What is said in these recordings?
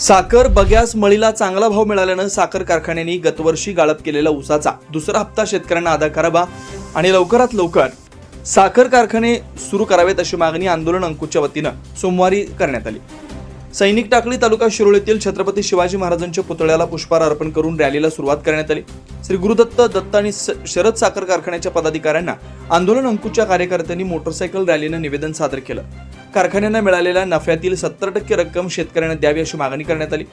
साखर बग्यास मळीला चांगला भाव मिळाल्यानं साखर कारखान्यांनी गतवर्षी गाळप केलेला ऊसाचा दुसरा हप्ता शेतकऱ्यांना अदा करावा आणि लवकरात लवकर साखर कारखाने सुरू करावेत अशी मागणी आंदोलन अंकुशच्या वतीनं सोमवारी करण्यात आली. सैनिक टाकळी तालुका शिरोळ येथील छत्रपती शिवाजी महाराजांच्या पुतळ्याला पुष्पहार अर्पण करून रॅलीला सुरुवात करण्यात आली. श्री गुरुदत्त दत्त आणि स- शरद साखर कारखान्याच्या पदाधिकाऱ्यांना आंदोलन अंकुशच्या कार्यकर्त्यांनी मोटरसायकल रॅलीनं निवेदन सादर केलं. कारखान्यांना मिळालेल्या नफ्यातील सत्तर टक्के रक्कम शेतकऱ्यांना द्यावी अशी मागणी करण्यात आली.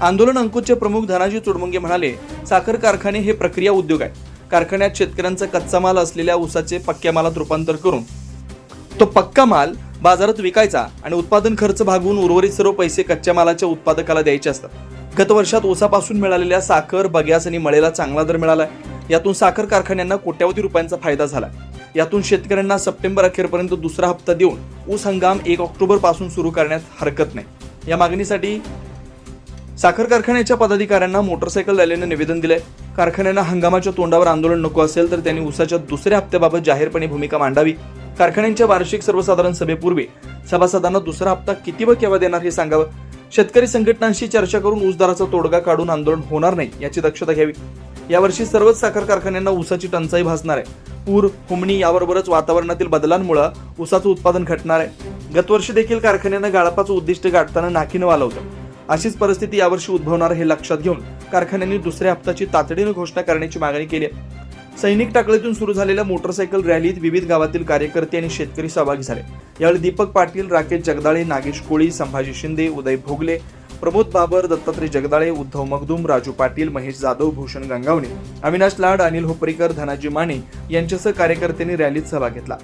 आंदोलन अंकुशचे प्रमुख धनाजी चुडमुंगे म्हणाले साखर कारखाने हे प्रक्रिया उद्योग आहे. कारखान्यात शेतकऱ्यांचा कच्चा माल असलेल्या ऊसाचे पक्क्या मालात रूपांतर करून तो पक्का माल बाजारात विकायचा आणि उत्पादन खर्च भागवून उर्वरित सर्व पैसे कच्च्या मालाच्या उत्पादकाला द्यायचे असतात. गत वर्षात ऊसापासून मिळालेल्या साखर बग्यास आणि मळेला चांगला दर मिळालाय. यातून साखर कारखान्यांना कोट्यावधी रुपयांचा फायदा झाला यातून शेतकऱ्यांना सप्टेंबर अखेरपर्यंत दुसरा हप्ता देऊन ऊस हंगाम एक ऑक्टोबरपासून सुरू करण्यात हरकत नाही. या मागणीसाठी साखर कारखान्याच्या पदाधिकाऱ्यांना मोटरसायकल रॅलीने निवेदन दिले कारखान्यांना हंगामाच्या तोंडावर आंदोलन नको असेल तर त्यांनी ऊसाच्या दुसऱ्या हप्त्याबाबत जाहीरपणे भूमिका मांडावी. कारखान्यांच्या वार्षिक सर्वसाधारण सभेपूर्वी सभासदांना दुसरा हप्ता किती व केव्हा देणार हे सांगावं? शेतकरी संघटनांशी चर्चा करून ऊसदाराचा तोडगा काढून आंदोलन होणार नाही याची दक्षता घ्यावी. यावर्षी सर्वच साखर कारखान्यांना ऊसाची टंचाई भासणार आहे. पूर हुमणी याबरोबरच वातावरणातील बदलांमुळे ऊसाचं उत्पादन घटणार आहे. गतवर्षी देखील कारखान्यांना गाळपाचं उद्दिष्ट गाठताना नाकीनं वालवतं अशीच परिस्थिती यावर्षी उद्भवणार हे लक्षात घेऊन कारखान्यांनी दुसऱ्या हप्त्याची तातडीनं घोषणा करण्याची मागणी केली आहे. सैनिक टाकळीतून सुरू झालेल्या मोटरसायकल रॅलीत विविध गावातील कार्यकर्ते आणि शेतकरी सहभागी झाले. यावेळी दीपक पाटील राकेश जगदाळे नागेश कोळी संभाजी शिंदे उदय भोगले प्रमोद बाबर दत्तात्रय जगदाळे उद्धव मगदूम राजू पाटील महेश जाधव भूषण गंगावणे अविनाश लाड अनिल होपरीकर धनाजी माने यांच्यासह कार्यकर्त्यांनी रॅलीत सहभाग घेतला.